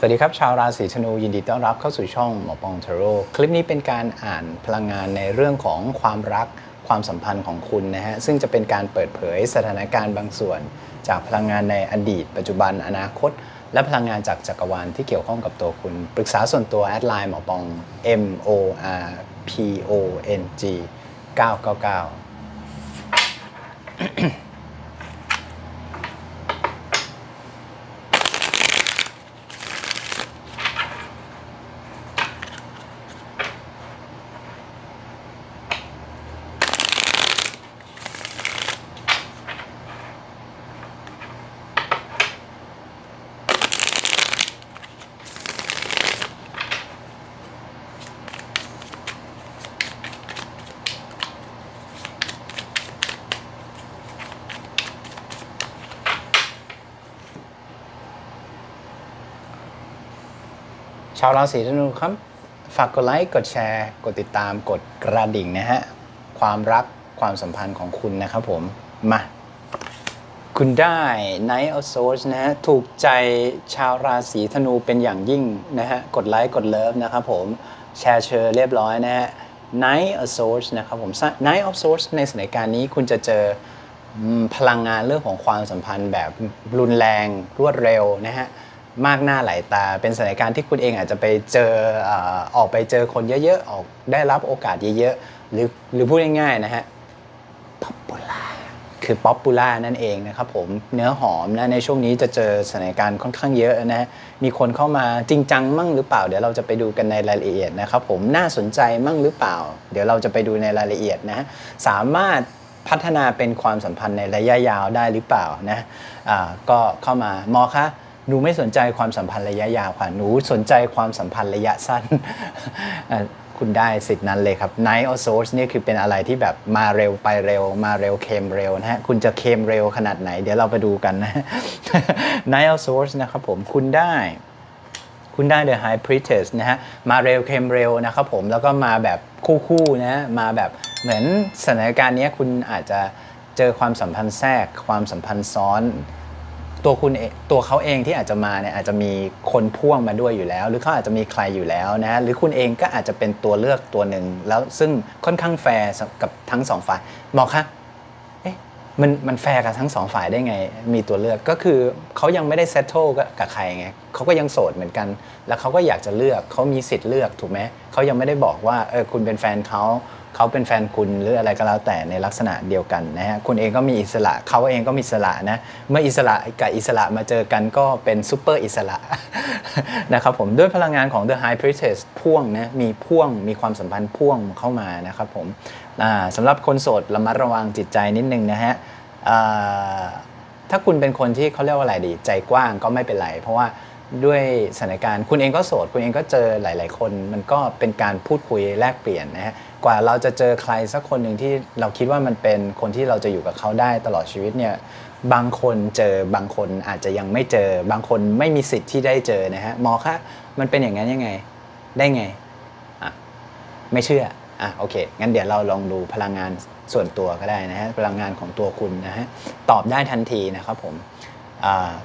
สวัสดีครับ ชาวราศีธนูยินดีต้อนรับเข้าสู่ช่องหมอปองเทโรคลิปนี้เป็นการอ่านพลังงานในเรื่องของความรักความสัมพันธ์ของคุณนะฮะซึ่งจะเป็นการเปิดเผยสถานการณ์บางส่วน จากพลังงานในอดีต ปัจจุบันอนาคต และพลังงานจากจักรวาลที่เกี่ยวข้องกับตัวคุณ ปรึกษาส่วนตัวแอดไลน์หมอปอง M O R P O N G 999 ชาวราศีธนูครับ ฝากกดไลค์กดแชร์ กดติดตามกดกระดิ่งนะฮะ ความรักความสัมพันธ์ของคุณนะครับผม มา คุณได้ Night of Swords นะฮะ ถูกใจชาวราศีธนูเป็นอย่างยิ่งนะฮะ กดไลค์กดเลิฟนะครับผม แชร์เชอร์เรียบร้อยนะฮะ Night of Swords นะครับผม Night of Swords ในสถานการณ์นี้คุณจะเจอพลังงานเรื่องของความสัมพันธ์แบบรุนแรงรวดเร็วนะฮะ มากหน้าหลายตา เป็นสถานการณ์ที่คุณเองอาจจะไปเจอออกไปเจอคนเยอะๆ ออกได้รับโอกาสเยอะๆ หรือหรือพูดง่ายๆนะฮะ popular คือ popular นั่นเองนะครับผมเนื้อหอมนะในช่วงนี้จะเจอสถานการณ์ค่อนข้างเยอะนะฮะมีคนเข้ามาจริงจังมั่งหรือเปล่า เดี๋ยวเราจะไปดูกันในรายละเอียดนะครับผมน่าสนใจมั่งหรือเปล่า เดี๋ยวเราจะไปดูในรายละเอียดนะสามารถพัฒนาเป็นความสัมพันธ์ในระยะยาวได้หรือเปล่านะอ่าก็เข้ามาหมอคะ หนูไม่สนใจความสัมพันธ์ระยะยาวค่ะ หนูสนใจความสัมพันธ์ระยะสั้น คุณได้สิทธิ์นั้นเลยครับ Night of Swords นี่คือเป็นอะไรที่แบบมาเร็วไปเร็ว มาเร็วเคมเร็วนะฮะ คุณจะเคมเร็วขนาดไหน เดี๋ยวเราไปดูกันนะ Night of Swords นะครับผม คุณได้คุณได้ The High Priestess นะฮะ มาเร็วเคมเร็วนะครับผม แล้วก็มาแบบคู่ๆนะมาแบบเหมือนสถานการณ์เนี้ยคุณอาจจะเจอความสัมพันธ์แทรก ความสัมพันธ์ซ้อน ตัวคุณเองตัวเขาเองที่อาจจะมาเนี่ยอาจจะมีคนพ่วงมาด้วยอยู่แล้ว หรือเขาอาจจะมีใครอยู่แล้วนะหรือคุณเองก็อาจจะเป็นตัวเลือกตัวหนึ่งแล้วซึ่งค่อนข้างแฟร์กับทั้งสองฝ่ายหมอคะเอ๊ะ มันมันแฟร์กับทั้งสองฝ่ายได้ไง มีตัวเลือกก็คือเขายังไม่ได้เซตโตกับใครไงเขาก็ยังโสดเหมือนกัน แล้วเขาก็อยากจะเลือกเขามีสิทธิ์เลือกถูกไหมเขายังไม่ได้บอกว่าเออคุณเป็นแฟนเขาเขาเป็นแฟนคุณหรืออะไรก็แล้วแต่ในลักษณะเดียวกันนะฮะคุณเองก็มีอิสระเขาเองก็มีอิสระนะเมื่ออิสระกับอิสระมาเจอกันก็เป็นซูเปอร์อิสระนะครับผมด้วยพลังงานของ The High Priestess พ่วงนะมีพ่วงมีความสัมพันธ์พ่วงเข้ามานะครับผม สำหรับคนโสดระมัดระวังจิตใจนิดนึงนะฮะถ้าคุณเป็นคนที่เขาเรียกว่าอะไรดี ใจกว้างก็ไม่เป็นไร เพราะว่าด้วยสถานการณ์คุณเองก็โสด คุณเองก็เจอหลาย ๆ คน มันก็เป็นการพูดคุยแลกเปลี่ยนนะฮะกว่าเราจะเจอใครสักคนหนึ่งที่เราคิดว่ามันเป็นคนที่เราจะอยู่กับเขาได้ตลอดชีวิตเนี่ยบางคนเจอบางคนอาจจะยังไม่เจอ บางคนไม่มีสิทธิ์ที่ได้เจอนะฮะหมอคะมันเป็นอย่างนั้นยังไง ได้ไงอะไม่เชื่อ อะโอเค งั้นเดี๋ยวเราลองดูพลังงานส่วนตัวก็ได้นะฮะ พลังงานของตัวคุณนะฮะ ตอบได้ทันทีนะครับผม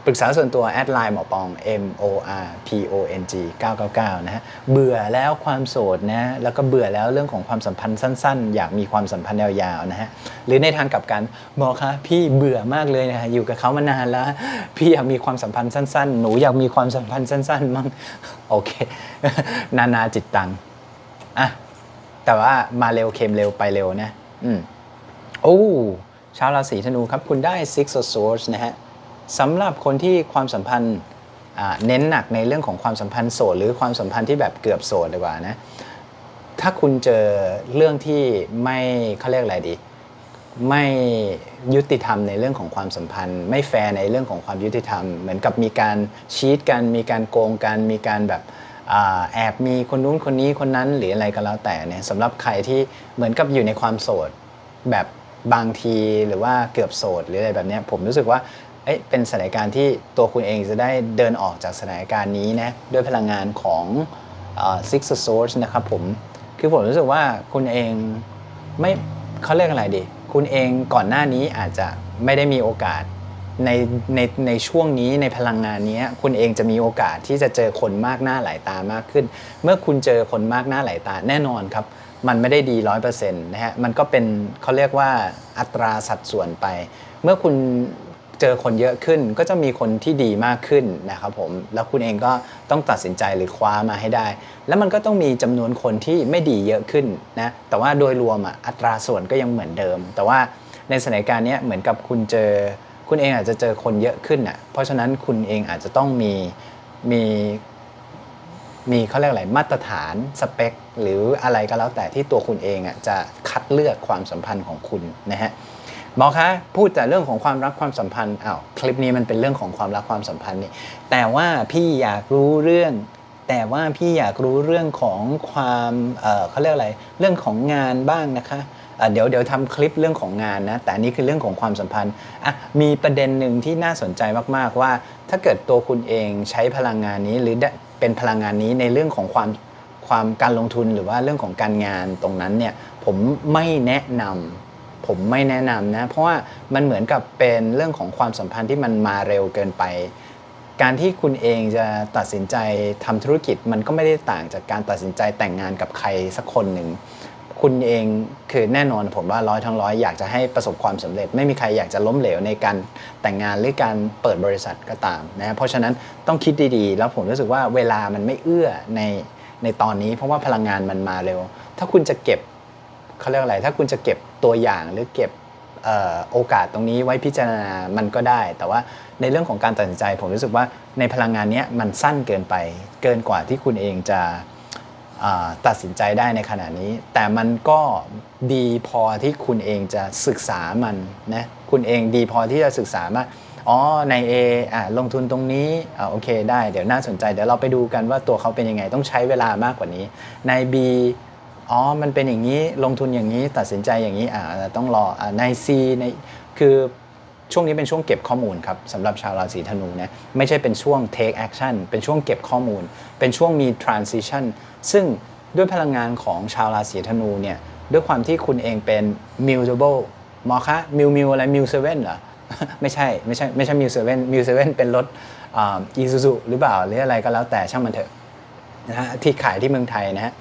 ปรึกษาส่วนตัวแอดไลน์หมอปอง M O R P O N G 999 นะฮะ เบื่อแล้วความโสดนะ แล้วก็เบื่อแล้วเรื่องของความสัมพันธ์สั้นๆ อยากมีความสัมพันธ์ยาวๆ นะฮะ หรือในทางกลับกันหมอคะพี่เบื่อมากเลยนะฮะ อยู่กับเขามานานแล้ว พี่อยากมีความสัมพันธ์สั้นๆ หนูอยากมีความสัมพันธ์สั้นๆ มั่ง โอเค นานาจิตตังอะ แต่ว่ามาเร็วเค็มเร็วไปเร็วนะ อืมโอ้ชาวราศีธนูครับ คุณได้ Six of Swords นะฮะสำหรับคนที่ความสัมพันธ์อ่าเน้นหนักในเรื่องของความสัมพันธ์โสดหรือความสัมพันธ์ที่แบบเกือบโสดดีกว่านะ ถ้าคุณเจอเรื่องที่ไม่เขาเรียกอะไรดี ไม่ยุติธรรมในเรื่องของความสัมพันธ์ ไม่แฟร์ในเรื่องของความยุติธรรม เหมือนกับมีการชีตกัน มีการโกงกัน มีการแบบอา แอบมีคนนู้นคนนี้คนนั้นหรืออะไรก็แล้วแต่เนี่ยสำหรับใครที่เหมือนกับอยู่ในความโสดแบบบางทีหรือว่าเกือบโสดหรืออะไรแบบนี้ผมรู้สึกว่าเอ้ยเป็นสถานการณ์ที่ตัวคุณเองจะได้เดินออกจากสถานการณ์นี้นะด้วยพลังงานของ Six Swords นะครับผม คือผมรู้สึกว่าคุณเองไม่เขาเรียกอะไรดี คุณเองก่อนหน้านี้อาจจะไม่ได้มีโอกาส ในในในช่วงนี้ในพลังงานนี้คุณเองจะมีโอกาสที่จะเจอคนมากหน้าหลายตามากขึ้น เมื่อคุณเจอคนมากหน้าหลายตาแน่นอนครับ มันไม่ได้ดีร้อยเปอร์เซ็นต์นะฮะมันก็เป็นเขาเรียกว่าอัตราสัดส่วนไป เมื่อคุณเจอคนเยอะขึ้นก็จะมีคนที่ดีมากขึ้นนะครับผมแล้วคุณเองก็ต้องตัดสินใจหรือคว้ามาให้ได้ แล้วมันก็ต้องมีจำนวนคนที่ไม่ดีเยอะขึ้นนะแต่ว่าโดยรวมอะอัตราส่วนก็ยังเหมือนเดิม แต่ว่าในสถานการณ์นี้เหมือนกับคุณเจอ คุณเองอาจจะเจอคนเยอะขึ้นอะเพราะฉะนั้นคุณเองอาจจะต้องมีมีมีเขาเรียกอะไรมาตรฐานสเปค หรืออะไรก็แล้วแต่ที่ตัวคุณเองอะจะคัดเลือกความสัมพันธ์ของคุณนะฮะหมอคะพูดแต่เรื่องของความรักความสัมพันธ์อ้าวคลิปนี้มันเป็นเรื่องของความรักความสัมพันธ์นี่แต่ว่าพี่อยากรู้เรื่อง แต่ว่าพี่อยากรู้เรื่องของความเออเขาเรียกอะไรเรื่องของงานบ้างนะคะ เดี๋ยวเดี๋ยวทำคลิปเรื่องของงานนะ แต่นนี้คือเรื่องของความสัมพันธ์อะมีประเด็นหนึ่งที่น่าสนใจมากๆว่า ถ้าเกิดตัวคุณเองใช้พลังงานนี้หรือเป็นพลังงานนี้ในเรื่องของความความการลงทุนหรือว่าเรื่องของการงานตรงนั้นเนี่ยผมไม่แนะนำผมไม่แนะนำนะ เพราะว่ามันเหมือนกับเป็นเรื่องของความสัมพันธ์ที่มันมาเร็วเกินไป การที่คุณเองจะตัดสินใจทำธุรกิจมันก็ไม่ได้ต่างจากการตัดสินใจแต่งงานกับใครสักคนหนึ่ง คุณเองคือแน่นอนผมว่าร้อยทั้งร้อยอยากจะให้ประสบความสำเร็จ ไม่มีใครอยากจะล้มเหลวในการแต่งงานหรือการเปิดบริษัทก็ตามนะเพราะฉะนั้นต้องคิดดีๆ แล้วผมรู้สึกว่าเวลามันไม่เอื้อในในตอนนี้ เพราะว่าพลังงานมันมาเร็ว ถ้าคุณจะเก็บเขาเรียกอะไร ถ้าคุณจะเก็บตัวอย่างหรือเก็บโอกาสตรงนี้ไว้พิจารณา มันก็ได้ แต่ว่าในเรื่องของการตัดสินใจ ผมรู้สึกว่าในพลังงานนี้มันสั้นเกินไป เกินกว่าที่คุณเองจะ ตัดสินใจได้ในขณะนี้ แต่มันก็ดีพอที่คุณเองจะศึกษามันนะคุณเองดีพอที่จะศึกษาว่าอ๋อใน A อะลงทุนตรงนี้อ่าโอเคได้เดี๋ยวน่าสนใจเดี๋ยวเราไปดูกันว่าตัวเขาเป็นยังไงต้องใช้เวลามากกว่านี้ ใน B อ๋อมันเป็นอย่างนี้ลงทุนอย่างนี้ตัดสินใจอย่างนี้อ่าต้องรออ่าใน C ในคือช่วงนี้เป็นช่วงเก็บข้อมูลครับสำหรับชาวราศีธนูนะไม่ใช่เป็นช่วง take action เป็นช่วงเก็บข้อมูล เป็นช่วงมี transition ซึ่งด้วยพลังงานของชาวราศีธนูเนี่ยด้วยความที่คุณเองเป็น mutable หมอคะมิวมิวอะไรมิวเซเว่นเหรอ ไม่ใช่ไม่ใช่ไม่ใช่มิวเซเว่นมิวเซเว่นเป็นรถอีซูซูหรือเปล่าหรืออะไรก็แล้วแต่ช่างมันเถอะนะฮะที่ขายที่เมืองไทยนะฮะ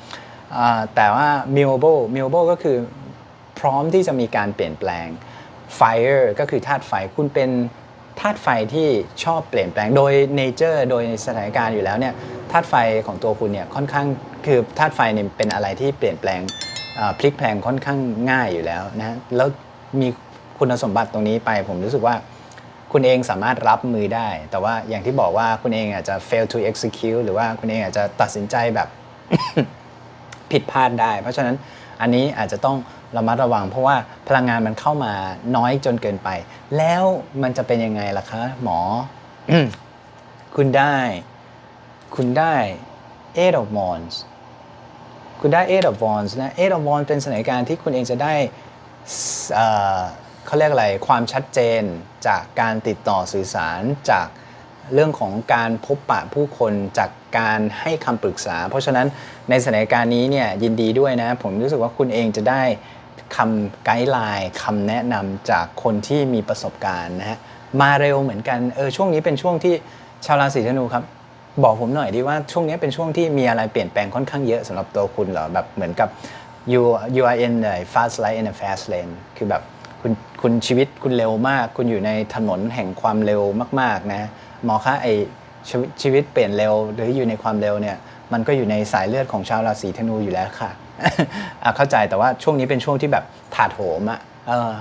แต่ว่า mutable mutable ก็คือพร้อมที่จะมีการเปลี่ยนแปลง fire ก็คือธาตุไฟคุณเป็น ธาตุไฟที่ชอบเปลี่ยนแปลงโดย nature โดยสถานการณ์อยู่แล้วเนี่ยธาตุไฟของตัวคุณเนี่ยค่อนข้างคือธาตุไฟเนี่ยเป็นอะไรที่เปลี่ยนแปลงพลิกแปลงค่อนข้างง่ายอยู่แล้วนะแล้วมีคุณสมบัติตรงนี้ไป ผมรู้สึกว่าคุณเองสามารถรับมือได้ แต่ว่าอย่างที่บอกว่าคุณเองอาจจะ fail to execute หรือว่าคุณเองอาจจะตัดสินใจแบบผิดพลาดได้ เพราะฉะนั้นอันนี้อาจจะต้อง ระมัดระวัง เพราะว่าพลังงานมันเข้ามาน้อยจนเกินไป แล้วมันจะเป็นยังไงล่ะคะ หมอ คุณได้ คุณได้ eight of wands คุณได้ eight of wands นะ eight of wands เป็นสถานการณ์ที่คุณเองจะได้เขาเรียกอะไร ความชัดเจนจากการติดต่อสื่อสารจากเรื่องของการพบปะผู้คนจากการให้คำปรึกษา เพราะฉะนั้นในสถานการณ์นี้เนี่ยยินดีด้วยนะ ผมรู้สึกว่าคุณเองจะได้ คำไกด์ไลน์คำแนะนำจากคนที่มีประสบการณ์นะฮะมาเร็วเหมือนกันเออช่วงนี้เป็นช่วงที่ชาวราศีธนูครับ บอกผมหน่อยดีว่าช่วงนี้เป็นช่วงที่มีอะไรเปลี่ยนแปลงค่อนข้างเยอะสำหรับตัวคุณเหรอแบบเหมือนกับ you you are in the fast light in a fast lane คือแบบคุณคุณชีวิตคุณเร็วมาก คุณอยู่ในถนนแห่งความเร็วมาก ๆ นะหมอคะไอชีวิตชีวิตเปลี่ยนเร็วหรืออยู่ในความเร็วเนี่ย มันก็อยู่ในสายเลือดของชาวราศีธนูอยู่แล้วค่ะ เข้าใจแต่ว่าช่วงนี้เป็นช่วงที่แบบถาโถมอะเออ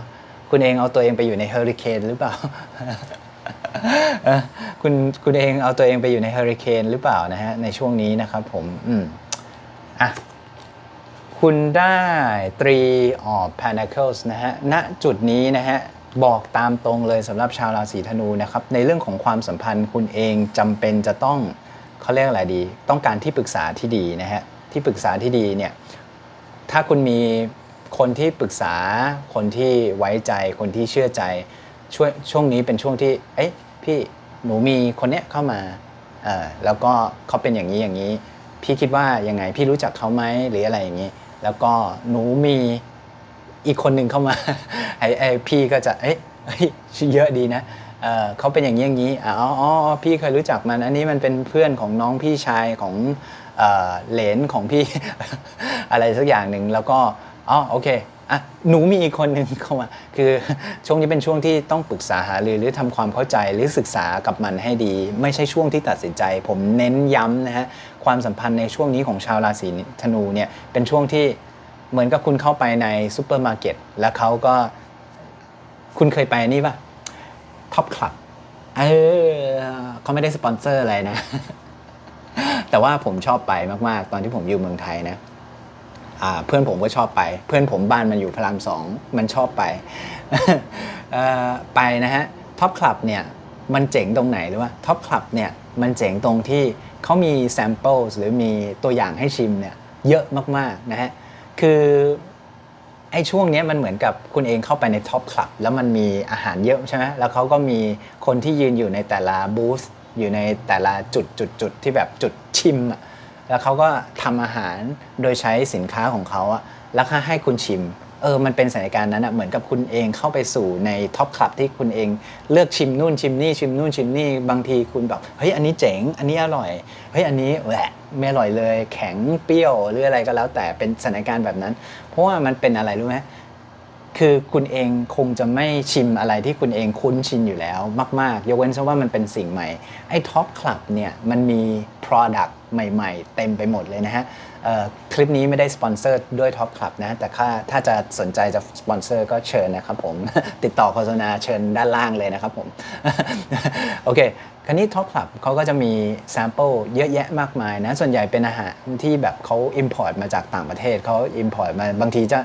คุณเองเอาตัวเองไปอยู่ในเฮอริเคนหรือเปล่าเออคุณคุณเองเอาตัวเองไปอยู่ในเฮอริเคนหรือเปล่านะฮะในช่วงนี้นะครับผมอืมอะคุณได้ three of pentacles นะฮะณจุดนี้นะฮะบอกตามตรงเลยสำหรับชาวราศีธนูนะครับในเรื่องของความสัมพันธ์คุณเองจำเป็นจะต้องเขาเรียกอะไรดี ต้องการที่ปรึกษาที่ดีนะฮะที่ปรึกษาที่ดีเนี่ย ถ้าคุณมีคนที่ปรึกษาคนที่ไว้ใจคนที่เชื่อใจช่วช่วงนี้เป็นช่วงที่ เอ้ยพี่หนูมีคนเนี้ยเข้ามาเอ่อแล้วก็เขาเป็นอย่างนี้อย่างนี้ พี่คิดว่ายังไงพี่รู้จักเขาไหมหรืออะไรอย่างนี้ แล้วก็หนูมีอีกคนหนึ่งเข้ามาไอ้ไอ้พี่ก็จะเอ้ยเฮ้ยเยอะดีนะ เเขาเป็นอย่างนี้อย่างนี้อ๋ออพี่เคยรู้จักมัน อันนี้มันเป็นเพื่อนของน้องพี่ชายของเหลนของพี่อะไรสักอย่างหนึ่งแล้วก็อ๋อโอเคอะหนูมีอีกคนหนึ่งเข้ามา คือช่วงนี้เป็นช่วงที่ต้องปรึกษาหารือหรือทำความเข้าใจหรือศึกษากับมันให้ดี ไม่ใช่ช่วงที่ตัดสินใจ ผมเน้นย้ำนะฮะความสัมพันธ์ในช่วงนี้ของชาวราศีธนูเนี่ยเป็นช่วงที่เหมือนกับคุณเข้าไปในซูเปอร์มาร์เก็ตแล้วเขาก็คุณเคยไปนี่ปะ ท็อปคลับเออเขาไม่ได้สปอนเซอร์อะไรนะ แต่ว่าผมชอบไปมากๆ ตอนที่ผมอยู่เมืองไทยนะอ่าเพื่อนผมก็ชอบไป เพื่อนผมบ้านมันอยู่พระรามสองมันชอบไปอ่อไปนะฮะท็อปคลับเนี่ยมันเจ๋งตรงไหนหรือว่าท็อปคลับเนี่ยมันเจ๋งตรงที่เขามีแซมเปิลหรือมีตัวอย่างให้ชิมเนี่ยเยอะมากๆนะฮะคือ ไอ้ช่วงนี้มันเหมือนกับคุณเองเข้าไปในท็อปคลับแล้วมันมีอาหารเยอะใช่ไหมแล้วเขาก็มีคนที่ยืนอยู่ในแต่ละบูธอยู่ในแต่ละจุดจุดจุดที่แบบจุดชิมอะแล้วเขาก็ทำอาหารโดยใช้สินค้าของเขาอะแล้วก็ให้คุณชิม เออมันเป็นสถานการณ์นั้นอะเหมือนกับคุณเองเข้าไปสู่ในท็อปคลับที่คุณเองเลือกชิมนู่นชิมนี่ชิมนู่นชิมนี่บางทีคุณแบบเฮ้ยอันนี้เจ๋ง อันนี้อร่อยเฮ้ยอันนี้แหวะไม่อร่อยเลย แข็งเปรี้ยวหรืออะไรก็แล้วแต่เป็นสถานการณ์แบบนั้น เพราะว่ามันเป็นอะไรรู้ไหม คือคุณเองคงจะไม่ชิมอะไรที่คุณเองคุ้นชินอยู่แล้วมาก ๆ ยกเว้นซะว่ามันเป็นสิ่งใหม่ ไอ้ท็อปคลับเนี่ยมันมี Product ใหม่ ๆ เต็มไปหมดเลยนะฮะคลิปนี้ไม่ได้สปอนเซอร์ด้วยท็อปคลับนะ แต่ถ้าถ้าจะสนใจจะสปอนเซอร์ก็เชิญนะครับผม ติดต่อโฆษณาเชิญด้านล่างเลยนะครับผม โอเค คราวนี้ท็อปคลับเขาก็จะมีแซมเปิลเยอะแยะมากมายนะ ส่วนใหญ่เป็นอาหารที่แบบเขา Import มาจากต่างประเทศเขา Import มาบางทีจะ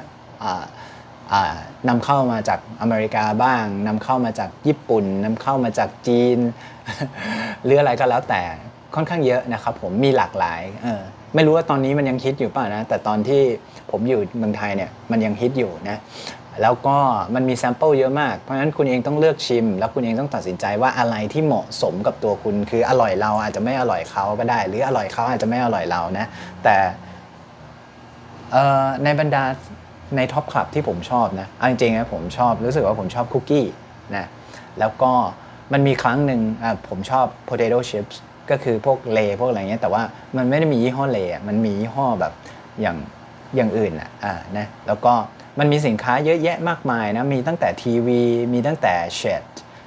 นำเข้ามาจากอเมริกาบ้างนำเข้ามาจากญี่ปุ่นนำเข้ามาจากจีน หรืออะไรก็แล้วแต่ค่อนข้างเยอะนะครับผมมีหลากหลายเออไม่รู้ว่าตอนนี้มันยังฮิตอยู่เปล่านะ แต่ตอนที่ผมอยู่เมืองไทยเนี่ยมันยังฮิตอยู่นะแล้วก็มันมีแซมเปิลเยอะมาก เพราะฉะนั้นคุณเองต้องเลือกชิม แล้วคุณเองต้องตัดสินใจว่าอะไรที่เหมาะสมกับตัวคุณ คืออร่อยเราอาจจะไม่อร่อยเขาก็ได้ หรืออร่อยเขาอาจจะไม่อร่อยเรานะ แต่ในบรรดา ในท็อปคลับที่ผมชอบนะเอาจริงๆนะผมชอบรู้สึกว่าผมชอบคุกกี้นะแล้วก็มันมีครั้งหนึ่งผมชอบ potato chips ก็คือพวกเลพวกอะไรเงี้ยแต่ว่ามันไม่ได้มียี่ห้อเละมันมียี่ห้อแบบอย่างอย่างอื่นอะอ่านะแล้วก็มันมีสินค้าเยอะแยะมากมายนะมีตั้งแต่ทีวีมีตั้งแต่เชด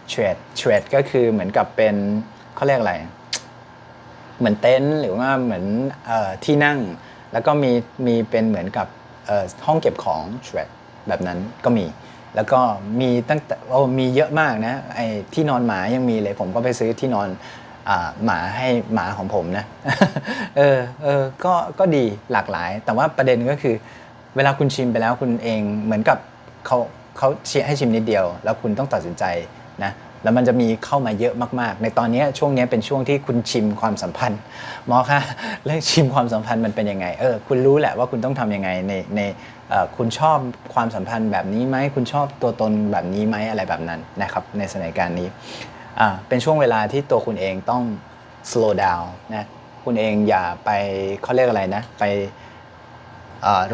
เชดเชดก็คือเหมือนกับเป็นเขาเรียกอะไร เหมือนเต็นท์หรือว่าเหมือนอที่นั่ง แล้วก็มีมีเป็นเหมือนกับ ห้องเก็บของชวดแบบนั้นก็มี แล้วก็มีตั้งแต่โอ้มีเยอะมากนะไอ้ที่นอนหมายังมีเลย ผมก็ไปซื้อที่นอนอหมาให้หมาของผมนะเออเออก็ก็ดีหลากหลาย แต่ว่าประเด็นก็คือ เวลาคุณชิมไปแล้วคุณเองเหมือนกับเขาเขาเชียให้ชิมนิดเดียว แล้วคุณต้องตัดสินใจนะ แล้วมันจะมีเข้ามาเยอะมาก ๆ ในตอนนี้ช่วงนี้เป็นช่วงที่คุณชิมความสัมพันธ์หมอคะเรื่องชิมความสัมพันธ์มันเป็นยังไงเออคุณรู้แหละว่าคุณต้องทำยังไงในในออคุณชอบความสัมพันธ์แบบนี้ไหมคุณชอบตัวตนแบบนี้ไหมอะไรแบบนั้นนะครับในสถานการณ์นี้เป็นช่วงเวลาที่ตัวคุณเองต้อง slow down นะคุณเองอย่าไปเขาเรียกอะไรนะไป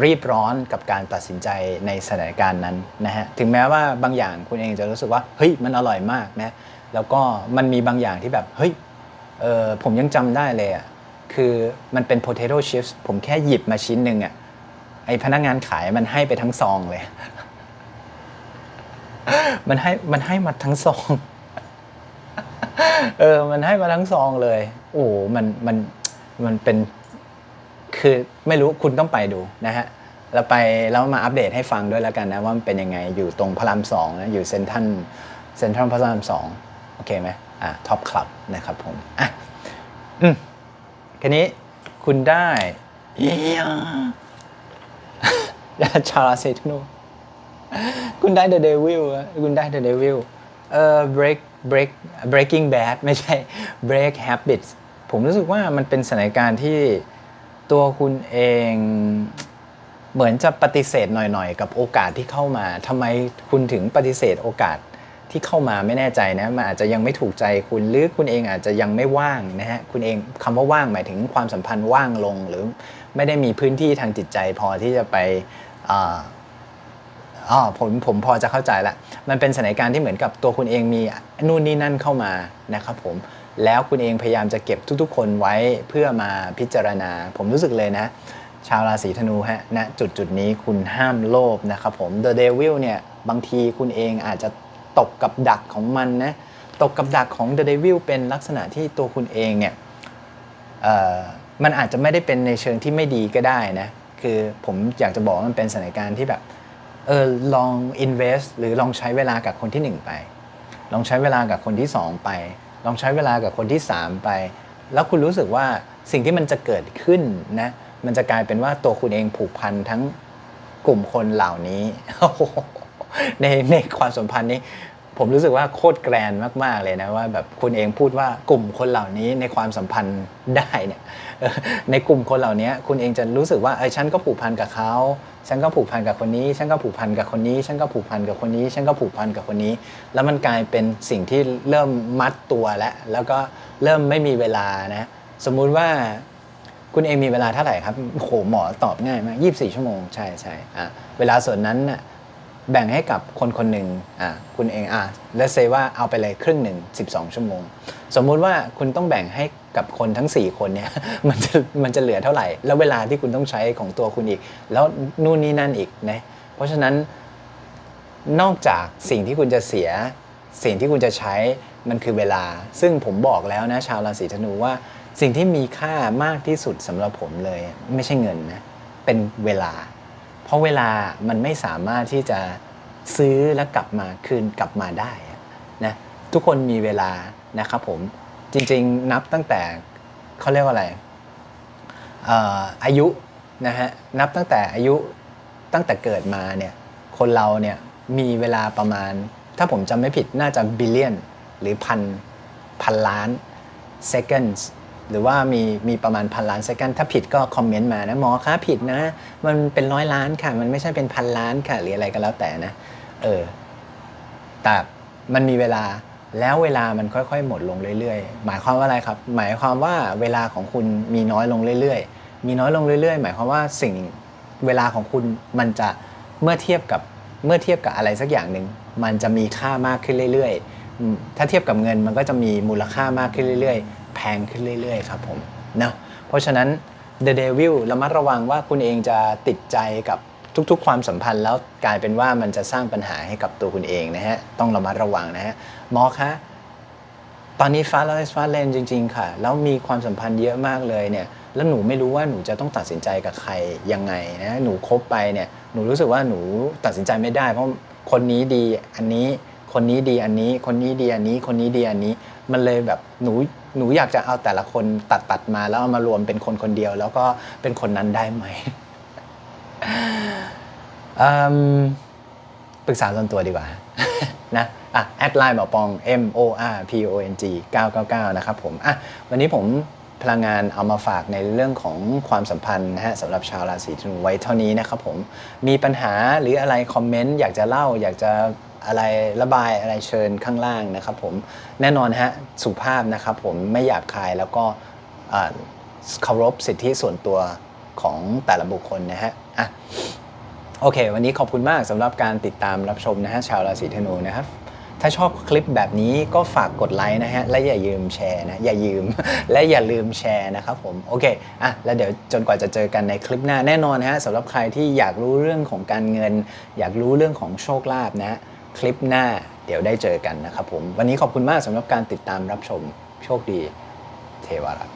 รีบร้อนกับการตัดสินใจในสถานการณ์นั้นนะฮะถึงแม้ว่าบางอย่างคุณเองจะรู้สึกว่าเฮ้ยมันอร่อยมากนะแล้วก็มันมีบางอย่างที่แบบเฮ้ยเออผมยังจำได้เลยอะคือมันเป็น potato chips ผมแค่หยิบมาชิ้นหนึ่งอะไอพนักงานขายมันให้ไปทั้งซองเลย มันให้มันให้มาทั้งซอง เออ มันให้มาทั้งซองเลย โอ้โหมันมันมันเป็น คือไม่รู้คุณต้องไปดูนะฮะแล้วไปแล้วมาอัปเดตให้ฟังด้วยแล้วกันนะ ว่ามันเป็นยังไงอยู่ตรงพระรามสองนะอยู่เซนทรัลเซ็นทรัลพระรามสองโอเคไหมอะท็อปคลับนะครับผมอะอืมคันนี้คุณได้เอียชาลาเซทโนคุณได้ The Devil อะคุณได้ The Devil เอ่อ break break breaking bad ไม่ใช่ break habits ผมรู้สึกว่ามันเป็นสถานการณ์ที่ ตัวคุณเองเหมือนจะปฏิเสธหน่อยๆ กับโอกาสที่เข้ามาทำไมคุณถึงปฏิเสธโอกาสที่เข้ามาไม่แน่ใจนะมันอาจจะยังไม่ถูกใจคุณหรือคุณเองอาจจะยังไม่ว่างนะฮะคุณเองคำว่าว่างหมายถึงความสัมพันธ์ว่างลง หรือไม่ได้มีพื้นที่ทางจิตใจพอที่จะไปอ๋อผมผมพอจะเข้าใจละมันเป็นสถานการณ์ที่เหมือนกับตัวคุณเองมีนู่นนี่นั่นเข้ามานะครับผม แล้วคุณเองพยายามจะเก็บทุกๆ คนไว้เพื่อมาพิจารณา ผมรู้สึกเลยนะ ชาวราศีธนูฮะณจุดจุดนี้คุณห้ามโลภนะครับผม The Devil เนี่ยบางทีคุณเองอาจจะตกกับดักของมันนะตกกับดักของ The Devil เป็นลักษณะที่ตัวคุณเองเนี่ยมันอาจจะไม่ได้เป็นในเชิงที่ไม่ดีก็ได้นะ คือผมอยากจะบอกว่ามันเป็นสถานการณ์ที่แบบเออลอง invest หรือลองใช้เวลากับคนที่ 1 ไป ลองใช้เวลากับคนที่ 2 ไป ลองใช้เวลากับคนที่ 3 ไป แล้วคุณรู้สึกว่าสิ่งที่มันจะเกิดขึ้นนะมันจะกลายเป็นว่าตัวคุณเองผูกพันทั้งกลุ่มคนเหล่านี้ในในความสัมพันธ์นี้ ผมรู้สึกว่าโคตรแกรนมากๆเลยนะว่าแบบคุณเองพูดว่ากลุ่มคนเหล่านี้ในความสัมพันธ์ได้เนี่ยในกลุ่มคนเหล่านี้คุณเองจะรู้สึกว่าเออฉันก็ผูกพันกับเขาฉันก็ผูกพันกับคนนี้ ฉันก็ผูกพันกับคนนี้ ฉันก็ผูกพันกับคนนี้ ฉันก็ผูกพันกับคนนี้ แล้วมันกลายเป็นสิ่งที่เริ่มมัดตัวแล้วแล้วก็เริ่มไม่มีเวลานะสมมุติว่าคุณเองมีเวลาเท่าไหร่ครับโอ้โหหมอตอบง่ายมาก24 ชั่วโมงใช่ใช่อะเวลาส่วนนั้นน่ะ แบ่งให้กับคนคนหนึ่งอะคุณเองอะแล้วเซว่าเอาไปเลยครึ่งหนึ่ง12 ชั่วโมง สมมุติว่าคุณต้องแบ่งให้กับคนทั้ง 4 คนเนี่ยมันจะมันจะเหลือเท่าไหร่ แล้วเวลาที่คุณต้องใช้ของตัวคุณอีก แล้วนู่นนี่นั่นอีกนะเพราะฉะนั้นนอกจากสิ่งที่คุณจะเสีย สิ่งที่คุณจะใช้มันคือเวลา ซึ่งผมบอกแล้วนะชาวราศีธนูว่า สิ่งที่มีค่ามากที่สุดสำหรับผมเลย ไม่ใช่เงินนะเป็นเวลา เพราะเวลามันไม่สามารถที่จะซื้อแล้วกลับมาคืนกลับมาได้นะทุกคนมีเวลานะครับผมจริงๆนับตั้งแต่เขาเรียกว่าอะไรเอ่ออายุนะฮะนับตั้งแต่อายุตั้งแต่เกิดมาเนี่ยคนเราเนี่ยมีเวลาประมาณ ถ้าผมจำไม่ผิดน่าจะบิลเลียนหรือพันพันล้าน seconds หรือว่ามีมีประมาณพันล้าน second ถ้าผิดก็คอมเมนต์มานะหมอคะผิดนะ มันเป็นร้อยล้านค่ะ มันไม่ใช่เป็นพันล้านค่ะ หรืออะไรก็แล้วแต่นะ เออ แต่มันมีเวลาแล้วเวลามันค่อยๆ หมดลงเรื่อยๆ หมายความว่าอะไรครับ หมายความว่าเวลาของคุณมีน้อยลงเรื่อยๆ มีน้อยลงเรื่อยๆ หมายความว่าสิ่งเวลาของคุณมันจะเมื่อเทียบกับเมื่อเทียบกับอะไรสักอย่างหนึ่งมันจะมีค่ามากขึ้นเรื่อยๆ ถ้าเทียบกับเงินมันก็จะมีมูลค่ามากขึ้นเรื่อยๆ แพงขึ้นเรื่อยๆครับผมนะเพราะฉะนั้น The Devil ระมัดระวังว่าคุณเองจะติดใจกับทุกๆ ความสัมพันธ์แล้วกลายเป็นว่ามันจะสร้างปัญหาให้กับตัวคุณเองนะฮะต้องระมัดระวังนะฮะหมอคะตอนนี้ฟ้าแล้วฟ้าแรงจริง ๆ ค่ะ แล้วมีความสัมพันธ์เยอะมากเลยเนี่ยแล้วหนูไม่รู้ว่าหนูจะต้องตัดสินใจกับใครยังไงนะหนูคบไปเนี่ยหนูรู้สึกว่าหนูตัดสินใจไม่ได้ เพราะคนนี้ดีอันนี้ คนนี้ดีอันนี้ คนนี้ดีอันนี้ คนนี้ดีอันนี้ มันเลยแบบหนูหนูอยากจะเอาแต่ละคนตัดตัดมา แล้วเอามารวมเป็นคนคนเดียว แล้วก็เป็นคนนั้นได้ไหมปรึกษาส่วนตัวดีกว่านะอะแอดไลน์หมอปอง M O R P O N G 999 นะครับผมอะวันนี้ผมพลังงานเอามาฝากในเรื่องของความสัมพันธ์นะฮะสำหรับชาวราศีธนูไว้เท่านี้นะครับผมมีปัญหาหรืออะไรคอมเมนต์อยากจะเล่าอยากจะ อะไรระบายอะไรเชิญข้างล่างนะครับผมแน่นอนฮะสุภาพนะครับผมไม่หยาบคายแล้วก็เคารพสิทธิส่วนตัวของแต่ละบุคคลนะฮะอะโอเค วันนี้ขอบคุณมากสำหรับการติดตามรับชมนะฮะชาวราศีธนูนะครับถ้าชอบคลิปแบบนี้ก็ฝากกดไลค์นะฮะ และอย่าลืมแชร์นะ อย่ายืม และอย่าลืมแชร์นะครับผม โอเค อะ แล้วเดี๋ยวจนกว่าจะเจอกันในคลิปหน้าแน่นอนฮะสำหรับใครที่อยากรู้เรื่องของการเงิน อยากรู้เรื่องของโชคลาภนะฮะ คลิปหน้าเดี๋ยวได้เจอกันนะครับผม วันนี้ขอบคุณมากสำหรับการติดตามรับชมโชคดีเทวรักษ